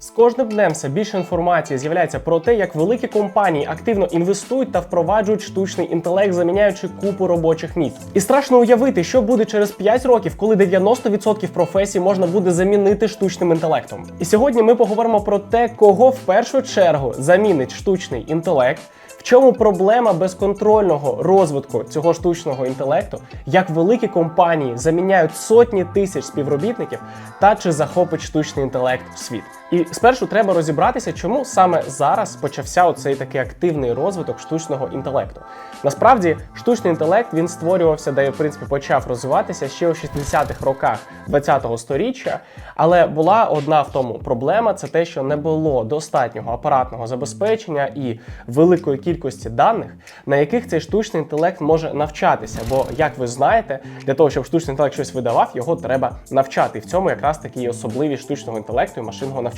З кожним днем все більше інформації з'являється про те, як великі компанії активно інвестують та впроваджують штучний інтелект, заміняючи купу робочих місць. І страшно уявити, що буде через 5 років, коли 90% професій можна буде замінити штучним інтелектом. І сьогодні ми поговоримо про те, кого в першу чергу замінить штучний інтелект. В чому проблема безконтрольного розвитку цього штучного інтелекту, як великі компанії заміняють сотні тисяч співробітників, та чи захопить штучний інтелект світ? І спершу треба розібратися, чому саме зараз почався оцей такий активний розвиток штучного інтелекту. Насправді, штучний інтелект він створювався, де в принципі почав розвиватися ще у 60-х роках 20-го сторіччя. Але була одна в тому проблема: це те, що не було достатнього апаратного забезпечення і великої кількості даних, на яких цей штучний інтелект може навчатися. Бо, як ви знаєте, для того, щоб штучний інтелект щось видавав, його треба навчати. І в цьому якраз такі є особливість штучного інтелекту і машинного навчання.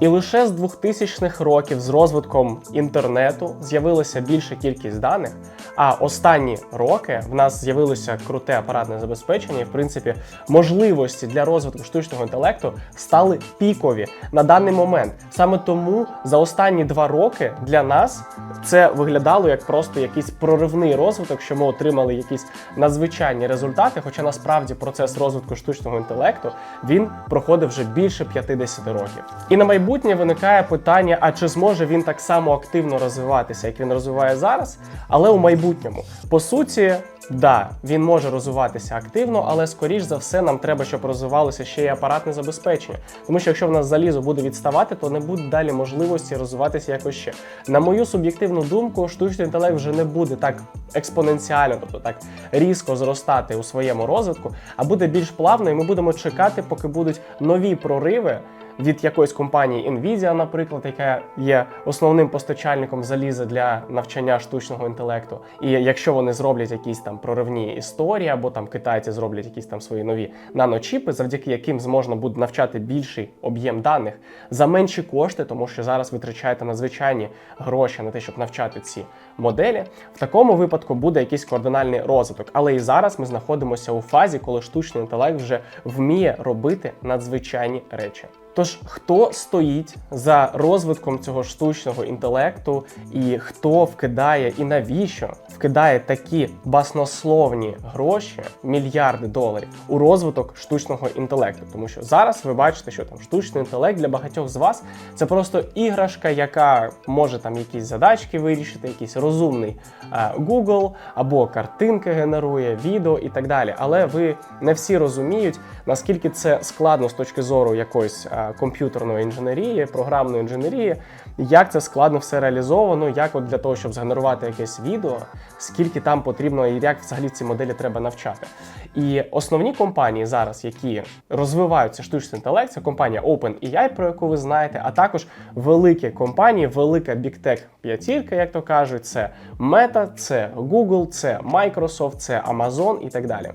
І лише з 2000-х років з розвитком інтернету з'явилася більша кількість даних. А останні роки в нас з'явилося круте апаратне забезпечення, і в принципі можливості для розвитку штучного інтелекту стали пікові на даний момент. Саме тому за останні два роки для нас це виглядало як просто якийсь проривний розвиток, що ми отримали якісь надзвичайні результати. Хоча насправді процес розвитку штучного інтелекту він проходив вже більше 50 років. І на майбутнє виникає питання: а чи зможе він так само активно розвиватися, як він розвиває зараз, але у майбутньому по суті. Да, він може розвиватися активно, але скоріш за все нам треба, щоб розвивалося ще й апаратне забезпечення. Тому що якщо в нас залізо буде відставати, то не буде далі можливості розвиватися якось ще. На мою суб'єктивну думку, штучний інтелект вже не буде так експоненціально, тобто так різко зростати у своєму розвитку, а буде більш плавно, і ми будемо чекати, поки будуть нові прориви від якоїсь компанії Nvidia, наприклад, яка є основним постачальником заліза для навчання штучного інтелекту. І якщо вони зроблять якісь там проривні історії, або там китайці зроблять якісь там свої нові наночіпи, завдяки яким зможна буде навчати більший об'єм даних за менші кошти, тому що зараз витрачаєте надзвичайні гроші на те, щоб навчати ці моделі. В такому випадку буде якийсь кардинальний розвиток. Але і зараз ми знаходимося у фазі, коли штучний інтелект вже вміє робити надзвичайні речі. Тож, хто стоїть за розвитком цього штучного інтелекту, і хто вкидає і навіщо вкидає такі баснословні гроші, мільярди доларів у розвиток штучного інтелекту? Тому що зараз ви бачите, що там штучний інтелект для багатьох з вас це просто іграшка, яка може там якісь задачки вирішити, якийсь розумний е, Google або картинки генерує, відео і так далі. Але ви не всі розуміють, наскільки це складно з точки зору якоїсь е, комп'ютерної інженерії, програмної інженерії, як це складно все реалізовано, як от для того, щоб згенерувати якесь відео, скільки там потрібно і як взагалі ці моделі треба навчати. І основні компанії зараз, які розвиваються штучний інтелект, це компанія OpenAI, про яку ви знаєте, а також великі компанії, велика Tech п'ятірка, як то кажуть, це Meta, це Google, це Microsoft, це Amazon і так далі.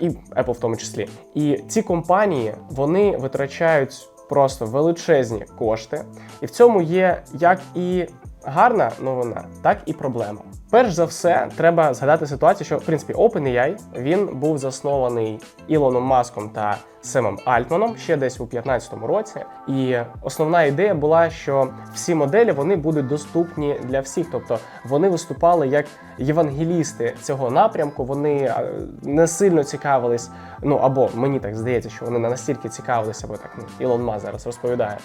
І Apple в тому числі. І ці компанії вони витрачають просто величезні кошти, і в цьому є як і гарна новина, так і проблема. Перш за все, треба згадати ситуацію, що в принципі OpenAI він був заснований Ілоном Маском та Семом Альтманом ще десь у 2015 році. І основна ідея була, що всі моделі вони будуть доступні для всіх, тобто вони виступали як євангелісти цього напрямку. Вони е, не сильно цікавились. Ну або мені так здається, що вони не настільки цікавилися, бо так ну, Ілон Маск зараз розповідає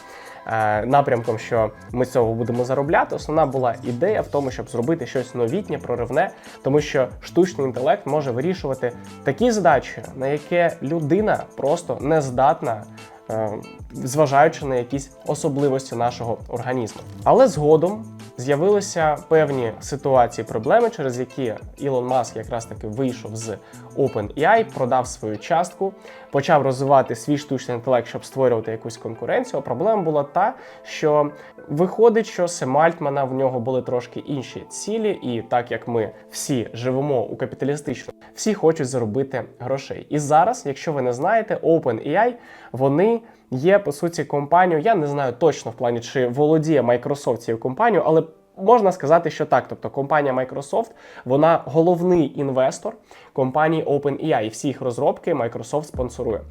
е, напрямком, що ми цього будемо заробляти. Основна була ідея в тому, щоб зробити щось новітнє, проривне, тому що штучний інтелект може вирішувати такі задачі, на яке людина просто не здатна. е, Зважаючи на якісь особливості нашого організму, але згодом з'явилися певні ситуації, проблеми, через які Ілон Маск якраз таки вийшов з OpenAI, продав свою частку, почав розвивати свій штучний інтелект, щоб створювати якусь конкуренцію. Проблема була та, що виходить, що Сем Альтмана в нього були трошки інші цілі, і так як ми всі живемо у капіталістичному, всі хочуть заробити грошей. І зараз, якщо ви не знаєте, OpenAI, вони є по суті компанією. Я не знаю точно в плані, чи володіє Microsoft цією компанією, але Можна сказати, що так. Тобто компанія Microsoft, вона головний інвестор компанії OpenAI, і всі їх розробки Microsoft спонсорує.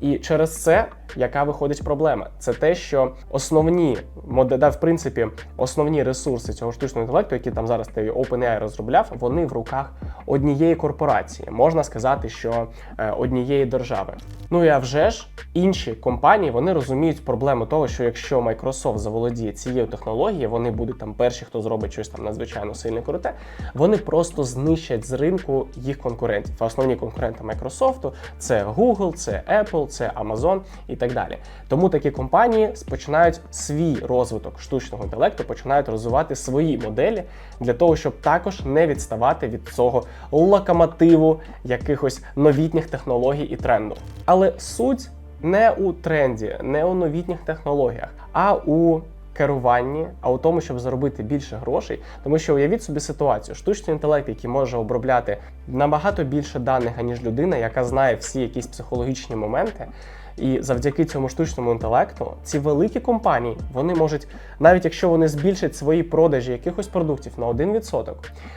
І через це яка виходить проблема? Це те, що основні да, в принципі, основні ресурси цього штучного інтелекту, які там зараз OpenAI розробляв, вони в руках однієї корпорації. Можна сказати, що е, однієї держави. Ну і а вже ж інші компанії вони розуміють проблему того, що якщо Microsoft заволодіє цією технологією, вони будуть там перші, хто зробить щось там надзвичайно сильне круте, вони просто знищать з ринку їх конкурентів. Основні конкуренти Microsoft – це Google, це Apple, це Amazon і так далі. Тому такі компанії починають свій розвиток штучного інтелекту, починають розвивати свої моделі для того, щоб також не відставати від цього локомотиву якихось новітніх технологій і тренду. Але суть не у тренді, не у новітніх технологіях, а у керуванні, а у тому, щоб заробити більше грошей, тому що уявіть собі ситуацію: штучний інтелект, який може обробляти набагато більше даних, аніж людина, яка знає всі якісь психологічні моменти. І завдяки цьому штучному інтелекту ці великі компанії вони можуть, навіть якщо вони збільшать свої продажі якихось продуктів на 1%,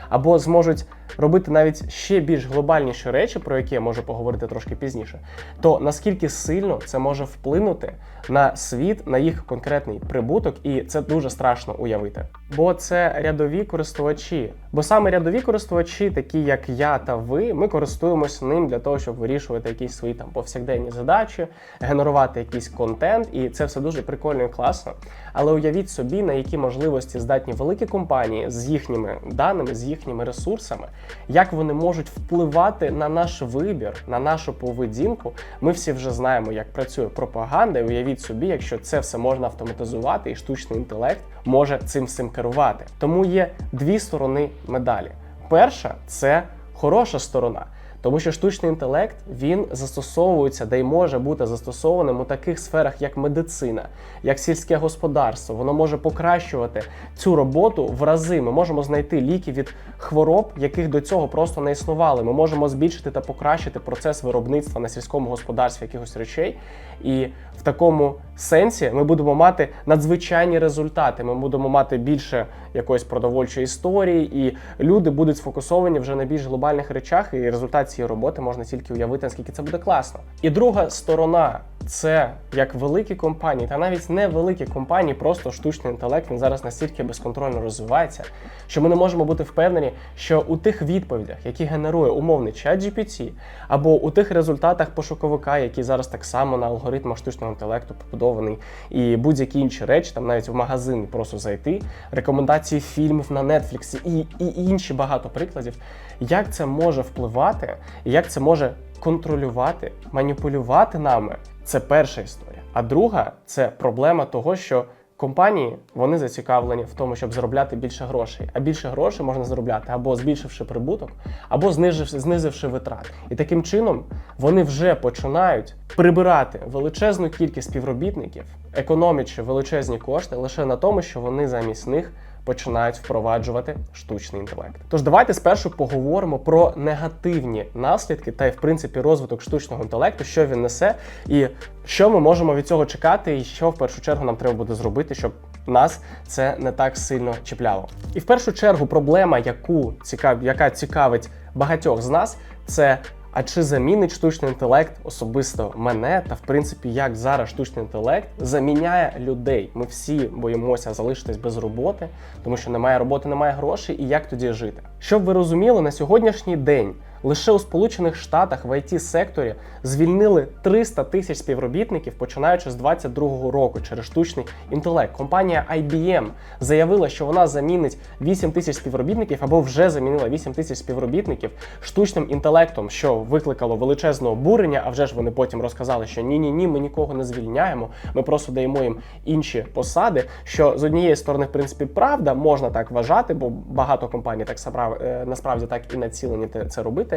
або зможуть робити навіть ще більш глобальніші речі, про які я можу поговорити трошки пізніше, то наскільки сильно це може вплинути на світ, на їх конкретний прибуток, і це дуже страшно уявити. Бо це рядові користувачі. Бо саме рядові користувачі, такі як я та ви, ми користуємось ним для того, щоб вирішувати якісь свої там повсякденні задачі, генерувати якийсь контент, і це все дуже прикольно і класно. Але уявіть собі, на які можливості здатні великі компанії з їхніми даними, з їхніми ресурсами, як вони можуть впливати на наш вибір, на нашу поведінку. Ми всі вже знаємо, як працює пропаганда. І уявіть собі, якщо це все можна автоматизувати, і штучний інтелект може цим всім керувати. Тому є дві сторони медалі. Перша це хороша сторона. Тому що штучний інтелект він застосовується де й може бути застосованим у таких сферах, як медицина, як сільське господарство. Воно може покращувати цю роботу в рази. Ми можемо знайти ліки від хвороб, яких до цього просто не існували. Ми можемо збільшити та покращити процес виробництва на сільському господарстві якихось речей. І в такому сенсі ми будемо мати надзвичайні результати. Ми будемо мати більше якоїсь продовольчої історії, і люди будуть сфокусовані вже на більш глобальних речах. І результат цієї роботи можна тільки уявити, наскільки це буде класно. І друга сторона це як великі компанії, та навіть не великі компанії, просто штучний інтелект він зараз настільки безконтрольно розвивається, що ми не можемо бути впевнені, що у тих відповідях, які генерує умовний чат GPT, або у тих результатах пошуковика, які зараз так само на алгоритмах штучного інтелекту побудований, і будь-які інші речі, там навіть в магазин просто зайти, рекомендації фільмів на Netflix і, і інші багато прикладів, як це може впливати, і як це може контролювати, маніпулювати нами. Це перша історія. А друга це проблема того, що компанії вони зацікавлені в тому, щоб заробляти більше грошей. А більше грошей можна заробляти або збільшивши прибуток, або знизивши, знизивши витрати. І таким чином вони вже починають прибирати величезну кількість співробітників, економячи величезні кошти лише на тому, що вони замість них починають впроваджувати штучний інтелект. Тож давайте спершу поговоримо про негативні наслідки та в принципі розвиток штучного інтелекту, що він несе, і що ми можемо від цього чекати, і що в першу чергу нам треба буде зробити, щоб нас це не так сильно чіпляло. І в першу чергу проблема, яку цікав, яка цікавить багатьох з нас, це а чи замінить штучний інтелект особисто мене, та в принципі, як зараз штучний інтелект заміняє людей? Ми всі боїмося залишитись без роботи, тому що немає роботи, немає грошей, і як тоді жити? Щоб ви розуміли, на сьогоднішній день лише у Сполучених Штатах в it секторі звільнили 300 тисяч співробітників, починаючи з 2022 року через штучний інтелект. Компанія IBM заявила, що вона замінить 8 тисяч співробітників або вже замінила 8 тисяч співробітників штучним інтелектом, що викликало величезне обурення. А вже ж вони потім розказали, що ні, ні, ні, ми нікого не звільняємо. Ми просто даємо їм інші посади. Що з однієї сторони, в принципі, правда, можна так вважати, бо багато компаній так е, насправді так і націлені це робити.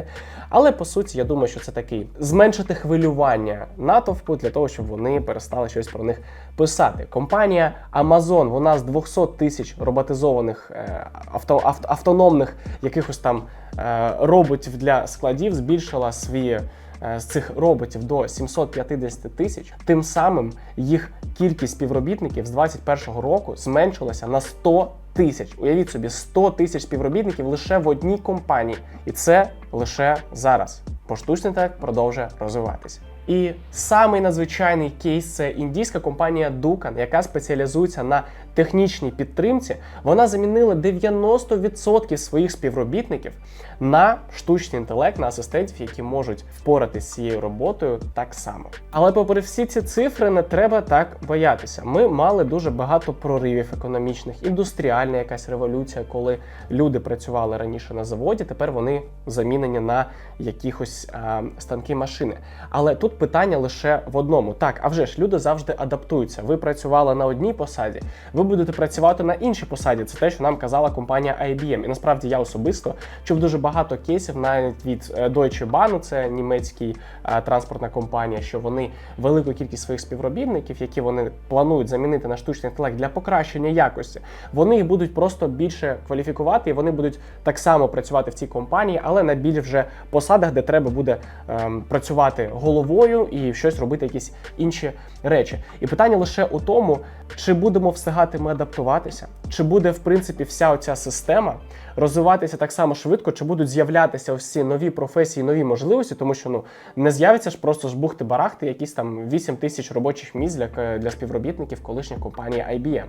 Але по суті, я думаю, що це такий зменшити хвилювання натовпу для того, щоб вони перестали щось про них писати. Компанія Amazon, вона з 200 тисяч роботизованих е, авто, авто, автономних якихось там е, роботів для складів збільшила свої. е, з цих роботів до 750 тисяч, тим самим їх кількість співробітників з 2021 року зменшилася на 100 тисяч. Уявіть собі, 100 тисяч співробітників лише в одній компанії, і це лише зараз. Поштучний так продовжує розвиватися. І самий надзвичайний кейс це індійська компанія Dukan, яка спеціалізується на технічній підтримці. Вона замінила 90% своїх співробітників на штучний інтелект, на асистентів, які можуть впоратися з цією роботою так само. Але попри всі ці цифри, не треба так боятися. Ми мали дуже багато проривів економічних, індустріальна якась революція, коли люди працювали раніше на заводі, тепер вони замінені на якихось а, станки машини. Але тут питання лише в одному: так, а вже ж люди завжди адаптуються. Ви працювали на одній посаді, ви будете працювати на іншій посаді. Це те, що нам казала компанія IBM. І насправді я особисто чув дуже багато кейсів навіть від е, Deutsche Bahn, це німецький е, транспортна компанія, що вони велику кількість своїх співробітників, які вони планують замінити на штучний інтелект для покращення якості, вони їх будуть просто більше кваліфікувати, і вони будуть так само працювати в цій компанії, але на більш вже посадах, де треба буде ем, працювати головою і щось робити, якісь інші речі. І питання лише у тому, чи будемо встигати ми адаптуватися, чи буде в принципі вся оця система розвиватися так само швидко, чи будуть з'являтися ці нові професії, нові можливості, тому що ну не з'явиться ж просто ж бухти-барахти, якісь там 8 тисяч робочих місць для, для співробітників колишньої компанії IBM.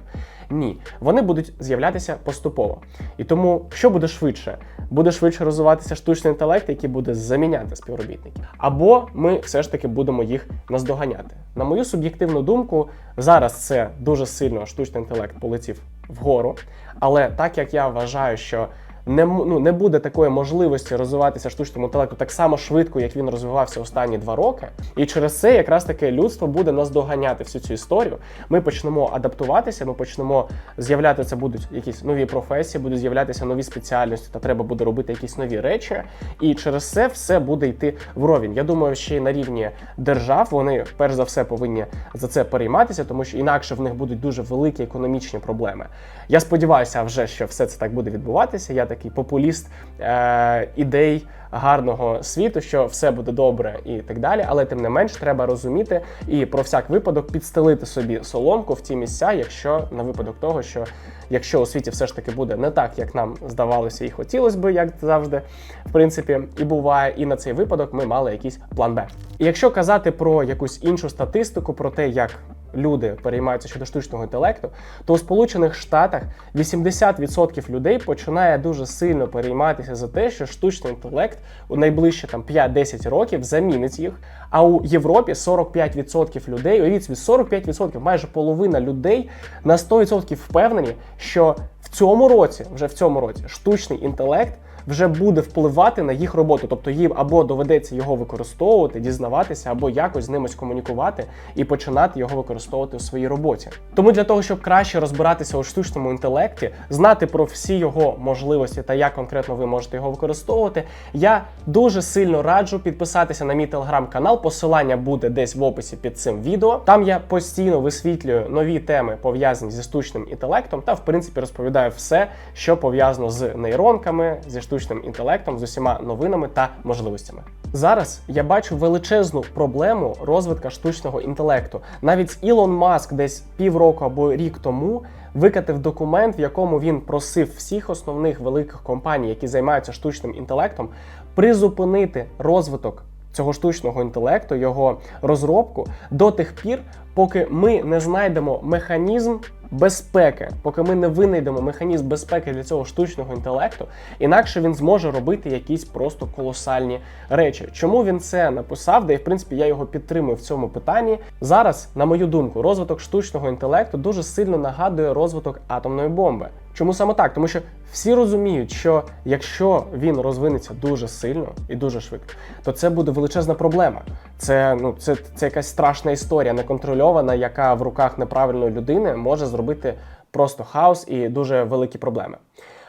Ні, вони будуть з'являтися поступово. І тому, що буде швидше? Буде швидше розвиватися штучний інтелект, який буде заміняти співробітників, або ми все ж таки будемо їх наздоганяти. На мою суб'єктивну думку, зараз це дуже сильно штучний інтелект полетів вгору. Але так як я вважаю, що не ну, не буде такої можливості розвиватися штучному інтелекту так само швидко, як він розвивався останні два роки. І через це якраз таки людство буде наздоганяти всю цю історію. Ми почнемо адаптуватися, ми почнемо з'являтися, будуть якісь нові професії, будуть з'являтися нові спеціальності, та треба буде робити якісь нові речі. І через це все буде йти вровень. Я думаю, ще й на рівні держав вони перш за все повинні за це перейматися, тому що інакше в них будуть дуже великі економічні проблеми. Я сподіваюся, вже що все це так буде відбуватися. Я такий популіст е, ідей гарного світу, що все буде добре і так далі. Але тим не менш треба розуміти і про всяк випадок підстелити собі соломку в ті місця, якщо на випадок того, що якщо у світі все ж таки буде не так, як нам здавалося і хотілося би, як завжди, в принципі, і буває, і на цей випадок ми мали якийсь план Б. І якщо казати про якусь іншу статистику, про те, як люди переймаються щодо штучного інтелекту, то у Сполучених Штатах 80% людей починає дуже сильно перейматися за те, що штучний інтелект у найближчі там 5-10 років замінить їх. А у Європі 45% людей, уявіть собі, 45%, майже половина людей на 100% впевнені, що в цьому році, вже в цьому році, штучний інтелект вже буде впливати на їх роботу. Тобто їм або доведеться його використовувати, дізнаватися, або якось з нимось комунікувати і починати його використовувати у своїй роботі. Тому для того, щоб краще розбиратися у штучному інтелекті, знати про всі його можливості та як конкретно ви можете його використовувати, я дуже сильно раджу підписатися на мій телеграм-канал. Посилання буде десь в описі під цим відео. Там я постійно висвітлюю нові теми пов'язані зі штучним інтелектом та в принципі розповідаю все, що пов'язано з нейронками, зі штучним інтелектом, з усіма новинами та можливостями. Зараз я бачу величезну проблему розвитка штучного інтелекту. Навіть Ілон Маск десь півроку або рік тому викатив документ, в якому він просив всіх основних великих компаній, які займаються штучним інтелектом, призупинити розвиток цього штучного інтелекту, його розробку до тих пір, поки ми не знайдемо механізм безпеки, поки ми не винайдемо механізм безпеки для цього штучного інтелекту, інакше він зможе робити якісь просто колосальні речі. Чому він це написав? Де і в принципі я його підтримую в цьому питанні. Зараз, на мою думку, розвиток штучного інтелекту дуже сильно нагадує розвиток атомної бомби. Чому саме так? Тому що всі розуміють, що якщо він розвинеться дуже сильно і дуже швидко, то це буде величезна проблема. Це ну це, це якась страшна історія, неконтрольована, яка в руках неправильної людини може зробити просто хаос і дуже великі проблеми.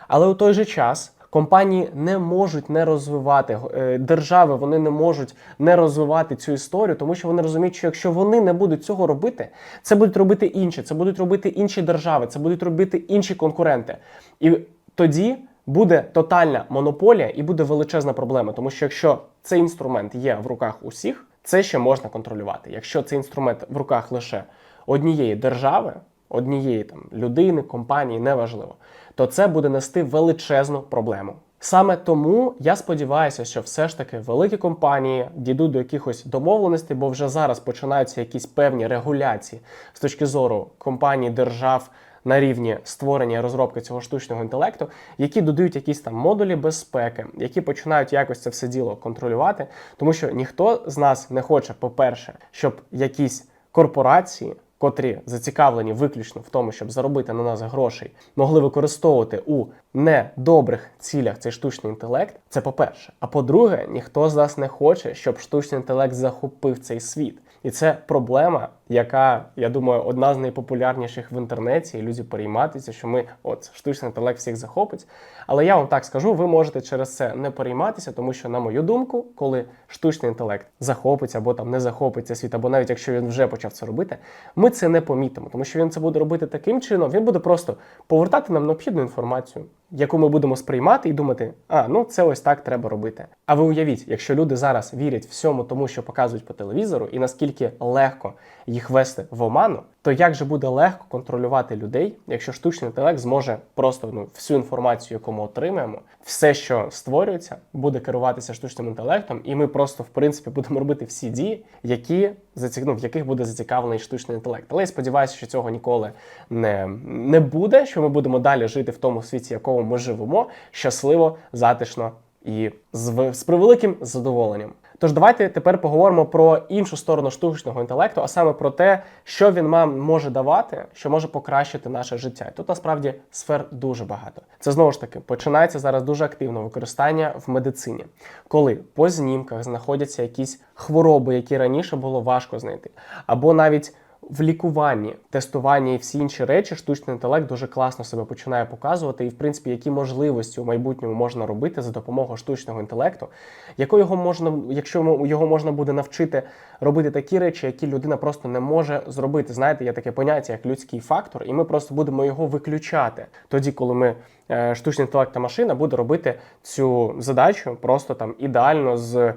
Але у той же час. Компанії не можуть не розвивати е, держави, вони не можуть не розвивати цю історію, тому що вони розуміють, що якщо вони не будуть цього робити, це будуть робити інші, це будуть робити інші держави, це будуть робити інші конкуренти. І тоді буде тотальна монополія і буде величезна проблема. Тому що якщо цей інструмент є в руках усіх, це ще можна контролювати. Якщо цей інструмент в руках лише однієї держави, однієї там людини, компанії, неважливо, то це буде нести величезну проблему. Саме тому я сподіваюся, що все ж таки великі компанії дійдуть до якихось домовленостей, бо вже зараз починаються якісь певні регуляції з точки зору компаній, держав на рівні створення і розробки цього штучного інтелекту, які додають якісь там модулі безпеки, які починають якось це все діло контролювати, тому що ніхто з нас не хоче, по-перше, щоб якісь корпорації. Котрі зацікавлені виключно в тому, щоб заробити на нас грошей, могли використовувати у недобрих цілях цей штучний інтелект. Це по-перше. А по-друге, ніхто з нас не хоче, щоб штучний інтелект захопив цей світ. І це проблема, яка, я думаю, одна з найпопулярніших в інтернеті. І люди перейматися, що ми, от штучний інтелект всіх захопить. Але я вам так скажу, ви можете через це не перейматися, тому що, на мою думку, коли штучний інтелект захопиться або там не захопиться світ, або навіть якщо він вже почав це робити, ми це не помітимо, тому що він це буде робити таким чином, він буде просто повертати нам необхідну інформацію, яку ми будемо сприймати і думати, а ну це ось так треба робити. А ви уявіть, якщо люди зараз вірять всьому тому, що показують по телевізору, і наскільки легко їх вести в оману, то як же буде легко контролювати людей, якщо штучний інтелект зможе просто ну всю інформацію, яку ми отримаємо, все, що створюється, буде керуватися штучним інтелектом, і ми просто в принципі будемо робити всі дії, які ну, в яких буде зацікавлений штучний інтелект. Але я сподіваюся, що цього ніколи не, не буде. Що ми будемо далі жити в тому світі, якому ми живемо, щасливо, затишно і з, з превеликим задоволенням. Тож давайте тепер поговоримо про іншу сторону штучного інтелекту, а саме про те, що він нам може давати, що може покращити наше життя. І тут насправді сфер дуже багато. Це знову ж таки починається зараз дуже активно використання в медицині, коли по знімках знаходяться якісь хвороби, які раніше було важко знайти, або навіть в лікуванні, тестуванні і всі інші речі штучний інтелект дуже класно себе починає показувати, і в принципі, які можливості у майбутньому можна робити за допомогою штучного інтелекту, якого можна, якщо його можна буде навчити робити такі речі, які людина просто не може зробити. Знаєте, є таке поняття як людський фактор, і ми просто будемо його виключати тоді, коли ми е, штучний інтелект та машина буде робити цю задачу просто там ідеально з е,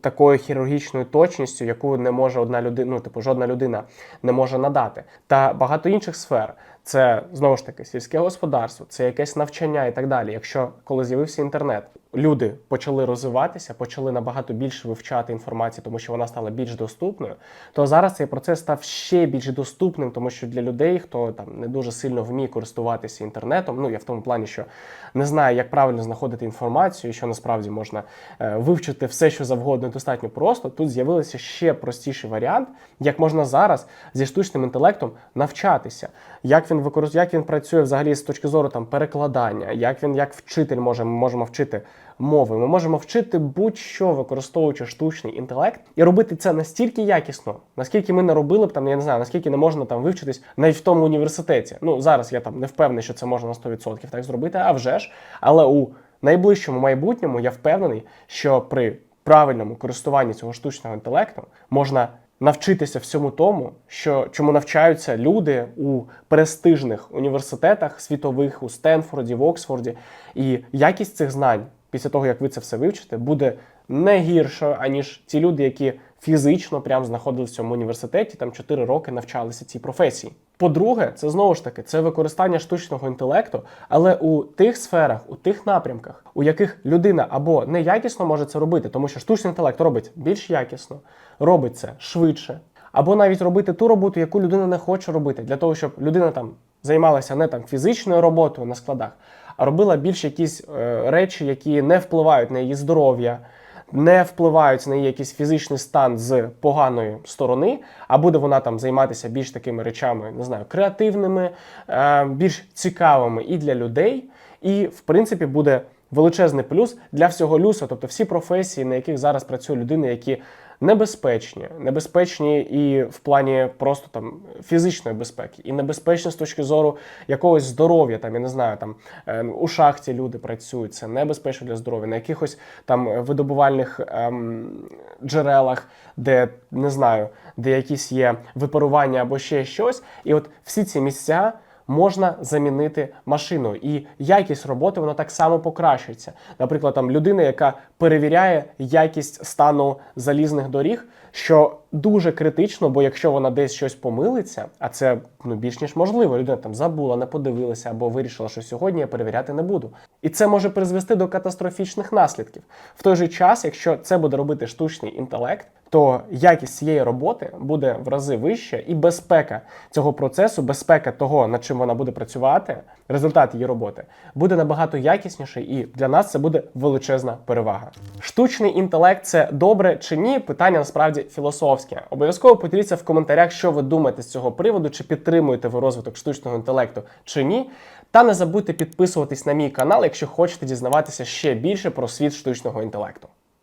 такою хірургічною точністю, яку не може одна людина, ну типу жодна людина не може надати. Та багато інших сфер. Це знову ж таки сільське господарство, це якесь навчання і так далі. Якщо коли з'явився інтернет, люди почали розвиватися, почали набагато більше вивчати інформацію, тому що вона стала більш доступною, то зараз цей процес став ще більш доступним, тому що для людей, хто там не дуже сильно вміє користуватися інтернетом, ну я в тому плані, що не знає, як правильно знаходити інформацію, що насправді можна е, вивчити все, що завгодно, достатньо просто. Тут з'явився ще простіший варіант, як можна зараз зі штучним інтелектом навчатися, як він використ... як він працює взагалі з точки зору там перекладання, як він як вчитель може ми можемо вчити мови. Ми можемо вчити будь-що використовуючи штучний інтелект і робити це настільки якісно, наскільки ми не робили б там, я не знаю, наскільки не можна там вивчитись навіть в тому університеті. Ну зараз я там не впевнений, що це можна на 100% так зробити, а вже ж. Але у найближчому майбутньому я впевнений, що при правильному користуванні цього штучного інтелекту можна навчитися всьому тому, що чому навчаються люди у престижних університетах світових у Стенфорді, в Оксфорді, і якість цих знань після того, як ви це все вивчите, буде не гірша, аніж ті люди, які фізично прям знаходилися в цьому університеті, там 4 роки навчалися цій професії. По-друге, це знову ж таки це використання штучного інтелекту, але у тих сферах, у тих напрямках, у яких людина або неякісно може це робити, тому що штучний інтелект робить більш якісно, робить це швидше, або навіть робити ту роботу, яку людина не хоче робити, для того, щоб людина там займалася не там фізичною роботою на складах, а робила більш якісь е, речі, які не впливають на її здоров'я, не впливають на її якийсь фізичний стан з поганої сторони, а буде вона там займатися більш такими речами, не знаю, креативними, е, більш цікавими і для людей, і в принципі буде величезний плюс для всього люсу, тобто всі професії, на яких зараз працює людина, які небезпечні, небезпечні і в плані просто там фізичної безпеки, і небезпечні з точки зору якогось здоров'я. Там я не знаю, там е, у шахті люди працюють, це небезпечно для здоров'я, на якихось там видобувальних ем, джерелах, де не знаю, де якісь є випарування або ще щось. І от всі ці місця можна замінити машиною, і якість роботи вона так само покращується. Наприклад, там людина, яка перевіряє якість стану залізних доріг, що дуже критично, бо якщо вона десь щось помилиться, а це ну більш ніж можливо, людина там забула, не подивилася або вирішила, що сьогодні я перевіряти не буду. І це може призвести до катастрофічних наслідків. В той же час, якщо це буде робити штучний інтелект, то якість цієї роботи буде в рази вища, і безпека цього процесу, безпека того, над чим вона буде працювати, результат її роботи буде набагато якісніший, і для нас це буде величезна перевага. Штучний інтелект це добре чи ні? Питання насправді філософське. Обов'язково поділіться в коментарях, що ви думаєте з цього приводу, чи підтримуєте ви розвиток штучного інтелекту чи ні. Та не забудьте підписуватись на мій канал, якщо хочете дізнаватися ще більше про світ штучного інтелекту.